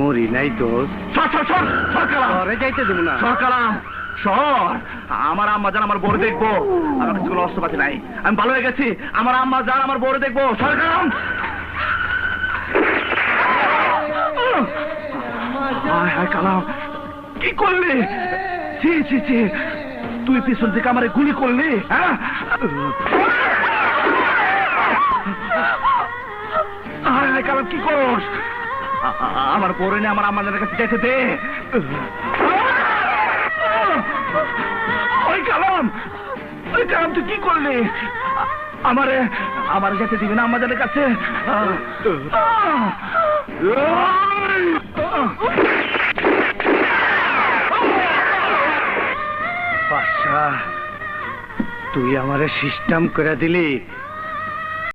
মরি নাই দোষ। ঘরে যাইতে দেবো না। সর আমার আম্মা জান আমার বড় দেখব। আমার কাছে কোনো অস্ত্রপাতি নাই। আমি ভালো হয়ে গেছি। আমার আম্মা জান আমার বড় দেখব। কালাম হায় হায় কালাম কি করলি? ছি ছি ছি। তুই পিছন থেকে আমারে গুলি করলি হ্যাঁ? হায় হায় কালাম কি করস? আমার নিয়ে আমার আমাদের কাছে যেতে দে। তুই কি করলি? আমার, আমারে যেতে দিবি না আমাদের কাছে! তুই আমারে সিস্টেম করে দিলি।